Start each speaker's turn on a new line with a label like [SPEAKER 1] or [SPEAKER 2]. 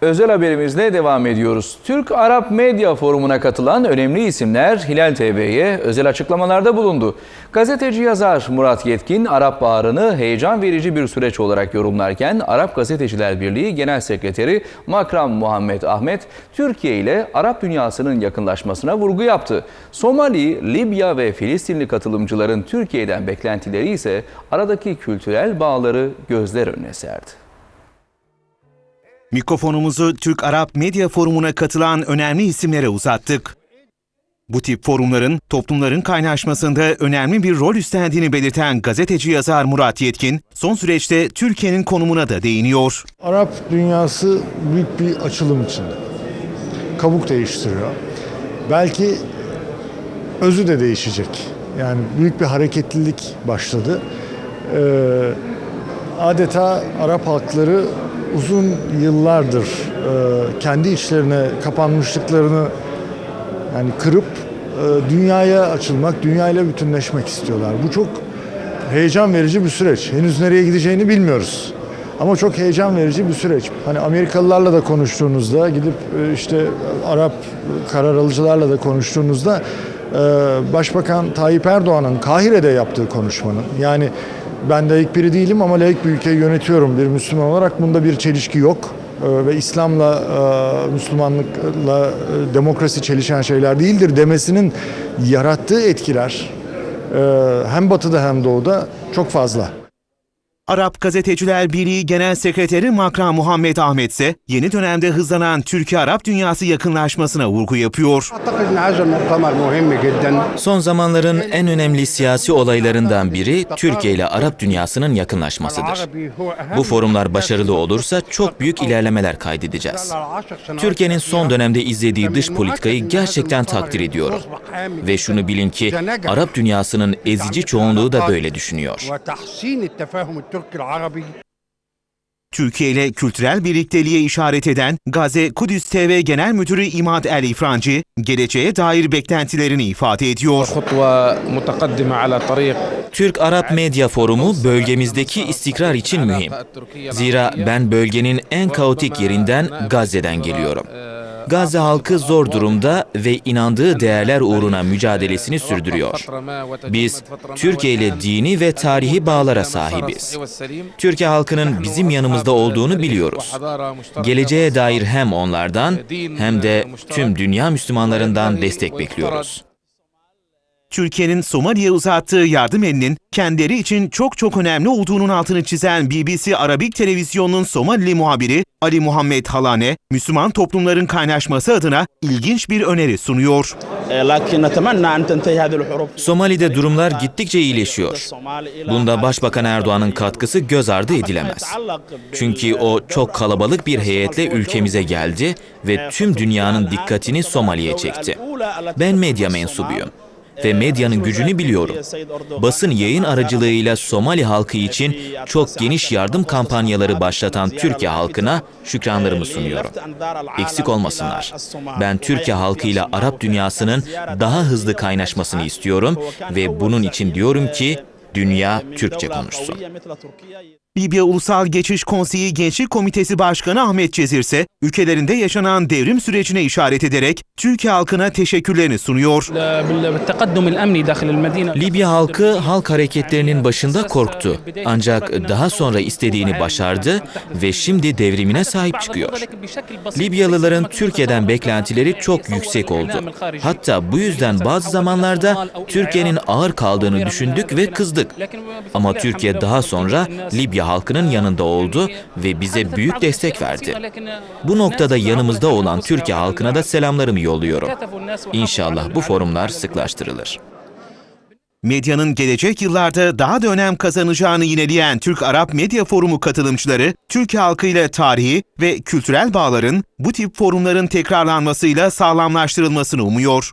[SPEAKER 1] Özel haberimizle devam ediyoruz. Türk-Arap Medya Forumu'na katılan önemli isimler Hilal TV'ye özel açıklamalarda bulundu. Gazeteci yazar Murat Yetkin, Arap Baharı'nı heyecan verici bir süreç olarak yorumlarken Arap Gazeteciler Birliği Genel Sekreteri Makram Muhammed Ahmet, Türkiye ile Arap dünyasının yakınlaşmasına vurgu yaptı. Somali, Libya ve Filistinli katılımcıların Türkiye'den beklentileri ise aradaki kültürel bağları gözler önüne serdi.
[SPEAKER 2] Mikrofonumuzu Türk-Arap Medya Forumu'na katılan önemli isimlere uzattık. Bu tip forumların toplumların kaynaşmasında önemli bir rol üstlendiğini belirten gazeteci yazar Murat Yetkin, son süreçte Türkiye'nin konumuna da değiniyor.
[SPEAKER 3] Arap dünyası büyük bir açılım içinde. Kabuk değiştiriyor. Belki özü de değişecek. Yani büyük bir hareketlilik başladı. Ee, adeta Arap halkları uzun yıllardır e, kendi içlerine kapanmışlıklarını yani kırıp e, dünyaya açılmak, dünyayla bütünleşmek istiyorlar. Bu çok heyecan verici bir süreç. Henüz nereye gideceğini bilmiyoruz. Ama çok heyecan verici bir süreç. Hani Amerikalılarla da konuştuğunuzda, gidip e, işte Arap karar alıcılarla da konuştuğunuzda Başbakan Tayyip Erdoğan'ın Kahire'de yaptığı konuşmanın yani ben layık biri değilim ama layık bir ülkeyi yönetiyorum bir Müslüman olarak bunda bir çelişki yok. E, Ve İslam'la, e, Müslümanlıkla, e, demokrasi çelişen şeyler değildir demesinin yarattığı etkiler e, hem batıda hem doğuda çok fazla.
[SPEAKER 2] Arap Gazeteciler Birliği Genel Sekreteri Makra Muhammed Ahmet ise yeni dönemde hızlanan Türkiye-Arap dünyası yakınlaşmasına vurgu yapıyor.
[SPEAKER 4] Son zamanların en önemli siyasi olaylarından biri Türkiye ile Arap dünyasının yakınlaşmasıdır. Bu forumlar başarılı olursa çok büyük ilerlemeler kaydedeceğiz. Türkiye'nin son dönemde izlediği dış politikayı gerçekten takdir ediyorum. Ve şunu bilin ki Arap dünyasının ezici çoğunluğu da böyle düşünüyor.
[SPEAKER 5] وتحسين التفاهم التركي العربي
[SPEAKER 2] Türkiye ile kültürel birlikteliğe işaret eden Gaze Kudüs TV Genel Müdürü İmad El İfrancı, geleceğe dair beklentilerini ifade ediyor.
[SPEAKER 6] خطوة متقدمة على طريق
[SPEAKER 4] Türk-Arap Medya Forumu bölgemizdeki istikrar için mühim. Zira ben bölgenin en kaotik yerinden Gazze'den geliyorum. Gazze halkı zor durumda ve inandığı değerler uğruna mücadelesini sürdürüyor. Biz Türkiye ile dini ve tarihi bağlara sahibiz. Türkiye halkının bizim yanımızda olduğunu biliyoruz. Geleceğe dair hem onlardan hem de tüm dünya Müslümanlarından destek bekliyoruz.
[SPEAKER 2] Türkiye'nin Somali'ye uzattığı yardım elinin kendileri için çok çok önemli olduğunun altını çizen BBC Arabik Televizyonu'nun Somalili muhabiri Ali Muhammed Halane, Müslüman toplumların kaynaşması adına ilginç bir öneri sunuyor.
[SPEAKER 4] Somali'de durumlar gittikçe iyileşiyor. Bunda Başbakan Erdoğan'ın katkısı göz ardı edilemez. Çünkü o çok kalabalık bir heyetle ülkemize geldi ve tüm dünyanın dikkatini Somali'ye çekti. Ben medya mensubuyum ve medyanın gücünü biliyorum. Basın yayın aracılığıyla Somali halkı için çok geniş yardım kampanyaları başlatan Türkiye halkına şükranlarımı sunuyorum. Eksik olmasınlar. Ben Türkiye halkıyla Arap dünyasının daha hızlı kaynaşmasını istiyorum ve bunun için diyorum ki dünya Türkçe konuşsun.
[SPEAKER 2] Libya Ulusal Geçiş Konseyi Gençlik Komitesi Başkanı Ahmet Cezir ise ülkelerinde yaşanan devrim sürecine işaret ederek Türkiye halkına teşekkürlerini sunuyor.
[SPEAKER 4] Libya halkı halk hareketlerinin başında korktu. Ancak daha sonra istediğini başardı ve şimdi devrimine sahip çıkıyor. Libyalıların Türkiye'den beklentileri çok yüksek oldu. Hatta bu yüzden bazı zamanlarda Türkiye'nin ağır kaldığını düşündük ve kızdık. Ama Türkiye daha sonra Libya halkının yanında oldu ve bize büyük destek verdi. Bu noktada yanımızda olan Türkiye halkına da selamlarımı yolluyorum. İnşallah bu forumlar sıklaştırılır.
[SPEAKER 2] Medyanın gelecek yıllarda daha da önem kazanacağını yineleyen Türk-Arap Medya Forumu katılımcıları, Türkiye halkıyla tarihi ve kültürel bağların bu tip forumların tekrarlanmasıyla sağlamlaştırılmasını umuyor.